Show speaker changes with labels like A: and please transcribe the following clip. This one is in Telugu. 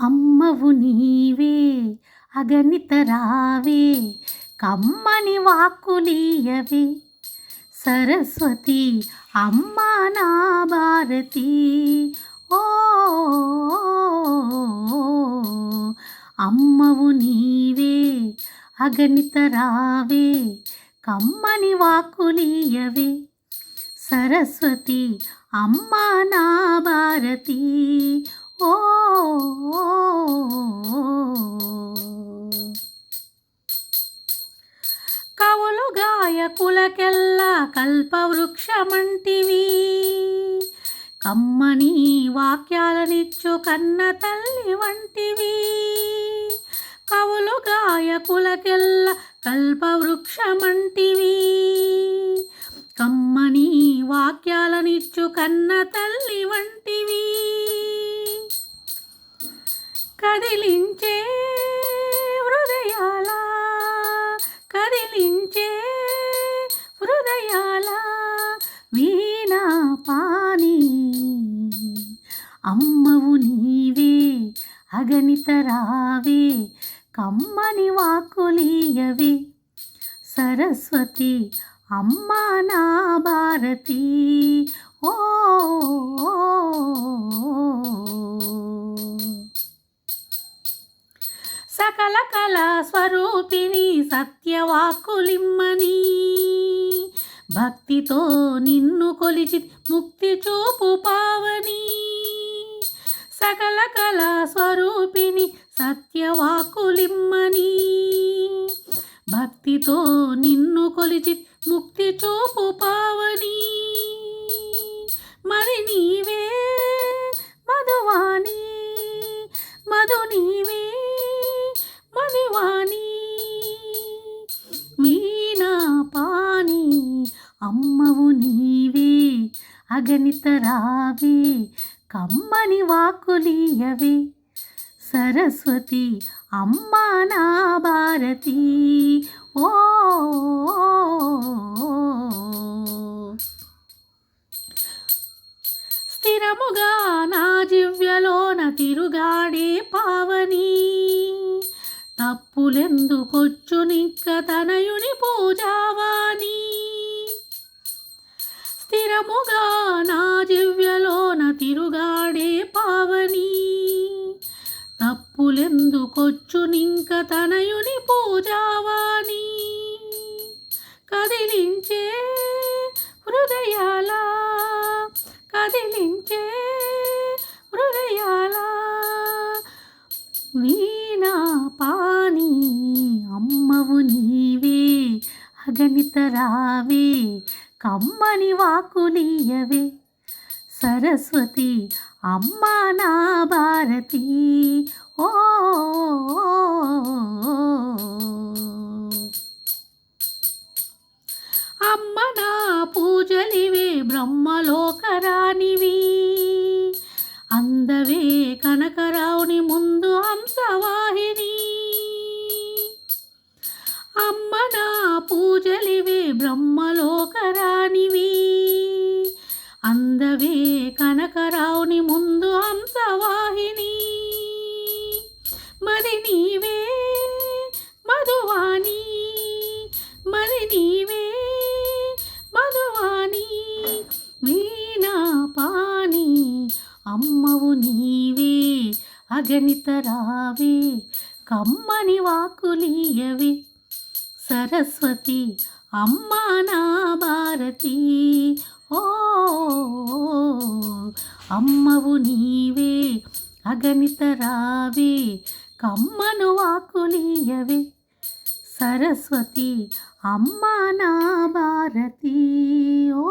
A: అమ్మవు నీవే అగణితరావే కమ్మని వాక్కులీయవే. సరస్వతి అమ్మ నా భారతి. ఓ అమ్మవు నీవే అగణితరావే కమ్మని వాకులీయవే సరస్వతి అమ్మ నా భారతి. కవులు గాయకులకెల్లా కల్పవృక్షమంటివి. కమ్మని వాక్యాలనిచ్చు కన్న తల్లి వంటివి. కవులు గాయకులకెల్లా కల్పవృక్షమంటివి. కమ్మని వాక్యాలనిచ్చు కన్న తల్లి వంటివి. కదిలించే హృదయాల కదిలించే హృదయాల వీణా పాని. అమ్మవు నీవే అగణిత రావే కమ్మని వాకులీయవే. సరస్వతి అమ్మా నా భారతీ. సకల కళా స్వరూపిణి సత్యవాకులిమ్మని. భక్తితో నిన్ను కొలిచి ముక్తి చూపు పావని. సకల కళా స్వరూపిణి సత్యవాకులిమ్మని. భక్తితో నిన్ను కొలిచి ముక్తి చూపు పావని. మరి నీ అమ్మవు నీవే అగణిత రావే కమ్మని వాకులీయవే. సరస్వతి అమ్మా నా భారతి. ఓ స్థిరముగా నా జివ్యలోన తిరుగాడే పావని. తప్పులెందుకొచ్చు నిక్క తనయుని పూజావాణి స్థిరముగా నా జివ్యలోన తిరుగాడే పావని. తప్పులెందుకొచ్చు నింక తనయుని పూజావాణి. కదిలించే హృదయాల కదిలించే హృదయాల. వీణా పాని అమ్మవు నీవే అగణిత రావే కమ్మని వాకులీయవే సరస్వతి అమ్మా నా భారతి. ఓ అమ్మ నా పూజలివే బ్రహ్మలోకరానివి అందవే కనకరావుని ముందు హంసవాహిని. అమ్మ నా పూజలివే బ్రహ్మ అగణిత రావే కమ్మని వాకులీయవే. సరస్వతి అమ్మా నా భారతి. ఓ అమ్మవు నీవే అగణిత రావే కమ్మను వాకులీయవే. సరస్వతి అమ్మా నా భారతి. ఓ